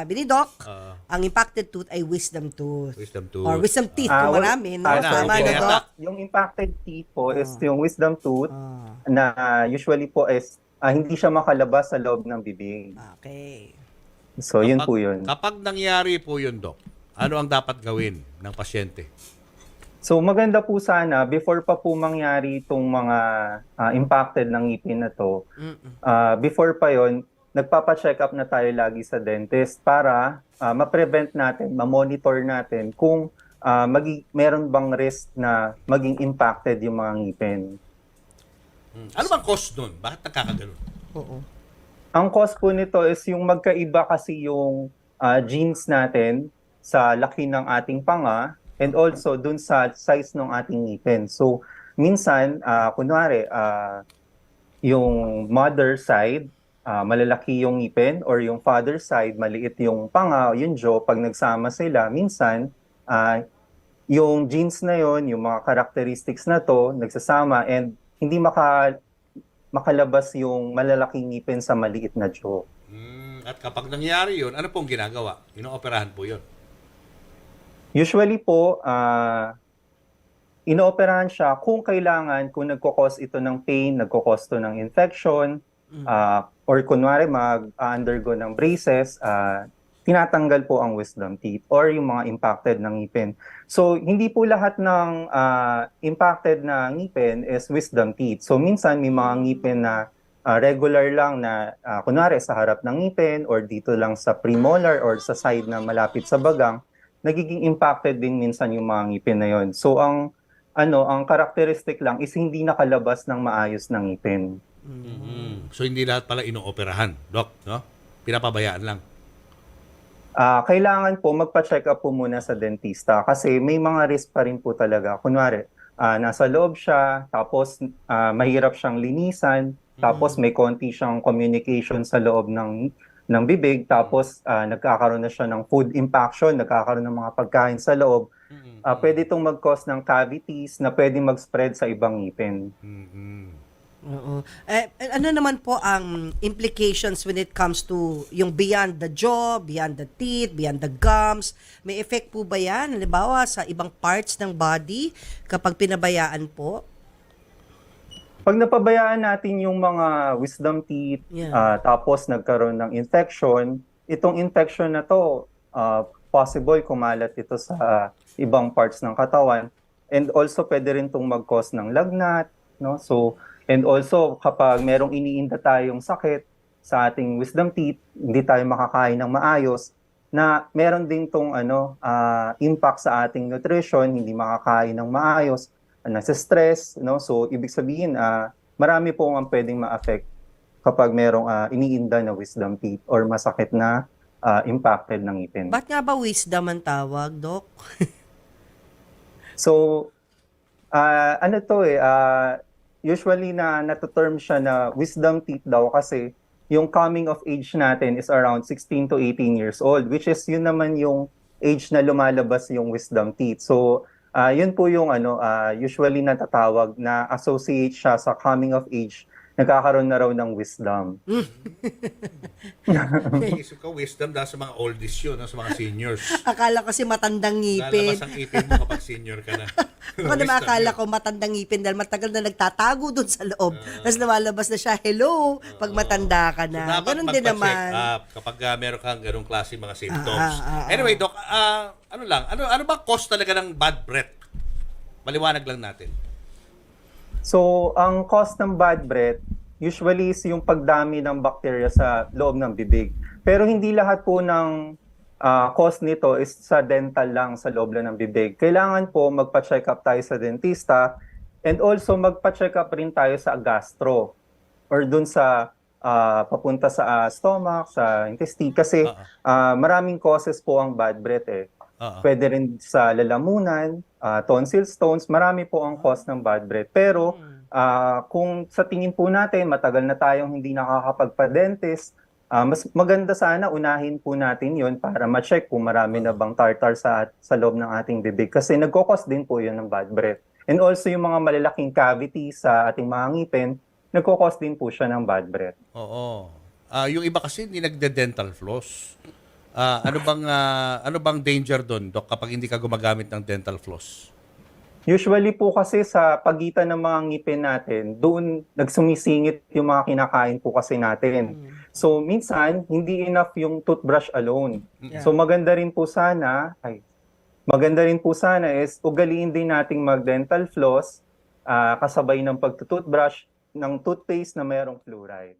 Sabi ni Doc, Ah. ang impacted tooth ay wisdom tooth. Wisdom tooth. Or wisdom teeth Ah, kung marami. No? ah, na, Tama okay na, Doc? Yung impacted teeth po is yung wisdom tooth Ah, na usually po is ah, hindi siya makalabas sa loob ng bibig. okay. So, yun Kapag- po yun. Kapag nangyari po yun, Dok, ano ang dapat gawin ng pasyente? So, maganda po sana, before pa po mangyari itong mga ah, impacted ng ngipin na to, Mm-mm. ah, before pa yon nagpapa-check up na tayo lagi sa dentist para ah, ma-prevent natin, ma-monitor natin kung ah, magi- meron bang risk na maging impacted yung mga ngipin. Hmm. Ano bang cause nun? Bakit nagkakaganon? Oo. Ang cause po nito is yung magkaiba kasi yung ah, genes natin sa laki ng ating panga and also dun sa size ng ating ngipin. So, minsan, ah, kunwari, ah, yung mother side, ah, malalaki yung ngipin or yung father side, maliit yung panga, yung jaw, pag nagsama sila, minsan, ah, yung genes na yon, yung mga characteristics na to, nagsasama and hindi maka makalabas yung malalaking ngipin sa maliit na jaw. Hmm. At kapag nangyari yun, ano pong ginagawa? Inooperahan po yun. Usually po, ah inooperahan siya kung kailangan, kung nagkukos ito ng pain, nagkukos to ng infection, ah, or kunwari mag-undergo ng braces, ah, tinatanggal po ang wisdom teeth or yung mga impacted ng ngipin. So, hindi po lahat ng ah, impacted na ngipin is wisdom teeth. So, minsan may mga ngipin na ah, regular lang na ah, kunwari sa harap ng ngipin or dito lang sa premolar or sa side na malapit sa bagang, nagiging impacted din minsan yung mga ngipin na yon. So, ang ano, ang characteristic lang is hindi nakalabas ng maayos ng ngipin. Mhm. So hindi lahat pala inooperahan, Dok, no? Pinapabayaan lang. Ah, kailangan po magpa-check up po muna sa dentista kasi may mga risk pa rin po talaga. Kunwari, ah, nasa loob siya, tapos ah, mahirap siyang linisan, tapos may konti siyang communication sa loob ng ng bibig, tapos ah, nagkakaroon na siya ng food impaction, nagkakaroon ng mga pagkain sa loob. Mhm. Ah, pwede itong mag-cause ng cavities na pwede mag-spread sa ibang ngipin. Mhm. Oo. Eh, eh, ano naman po ang implications when it comes to yung beyond the jaw, beyond the teeth, beyond the gums? May effect po ba yan? Halimbawa, sa ibang parts ng body kapag pinabayaan po? Pag napabayaan natin yung mga wisdom teeth, Yeah. ah, tapos nagkaroon ng infection, itong infection na to, ah, possible kumalat ito sa ibang parts ng katawan. And also, pwede rin itong mag-cause ng lagnat. No? So, and also, kapag merong iniinda tayong sakit sa ating wisdom teeth, hindi tayo makakain ng maayos, na meron din tong ano, ah, impact sa ating nutrition, hindi makakain ng maayos, nasa stress, no? So ibig sabihin ah marami po ang pwedeng ma-affect kapag merong ah, iniinda na wisdom teeth or masakit na ah, impacted ng ngipin. Ba't nga ba wisdom ang tawag, Doc? So ah, ano to eh ah, usually na nata-term siya na wisdom teeth daw kasi yung coming of age natin is around 16 to 18 years old which is yun naman yung age na lumalabas yung wisdom teeth. So ah, yun po yung ano ah, usually natatawag na associate siya sa coming of age nagkakaroon na raw ng wisdom. Isip ko, wisdom dahil sa mga oldies yun, no? sa mga seniors. Akala ko si matandang ngipin. Lalabas ang ipin mo kapag senior ka na. Ako naman akala ko matandang ngipin dahil matagal na nagtatago doon sa loob. Tapos lumalabas na siya, hello, pag matanda ka So, na. dapat Ganun din naman. up kapag uh, meron kang ganong klase mga symptoms. Ah, ah, ah, anyway, Doc, ah, ano lang, ano ano ba cause talaga ng bad breath? Maliwanag lang natin. So, ang cause ng bad breath, usually is yung pagdami ng bacteria sa loob ng bibig. Pero hindi lahat po ng ah, cause nito is sa dental lang, sa loob lang ng bibig. Kailangan po magpa-check up tayo sa dentista and also magpa-check up rin tayo sa gastro or dun sa ah, papunta sa ah, stomach, sa intestine. Kasi ah, maraming causes po ang bad breath eh. Oo. Pwede rin sa lalamunan, ah, tonsil stones, marami po ang cause ng bad breath. Pero ah, kung sa tingin po natin, matagal na tayong hindi nakakapagpa-dentist, ah, mas maganda sana unahin po natin yon para ma-check kung marami na bang tartar sa, sa loob ng ating bibig. Kasi nagkukos din po yun ng bad breath. And also yung mga malalaking cavities sa ating mga ngipin, nagkukos din po siya ng bad breath. Oo. Ah, yung iba kasi hindi nagde-dental floss. Ah, ano bang ah, ano bang danger doon, Dok, kapag hindi ka gumagamit ng dental floss? Usually po kasi sa pagitan ng mga ngipin natin, doon nagsumisingit yung mga kinakain po kasi natin. So minsan, hindi enough yung toothbrush alone. Yeah. So maganda rin po sana, ay, maganda rin po sana is ugaliin din nating mag-dental floss ah, kasabay ng pagtutoothbrush ng toothpaste na mayroong fluoride.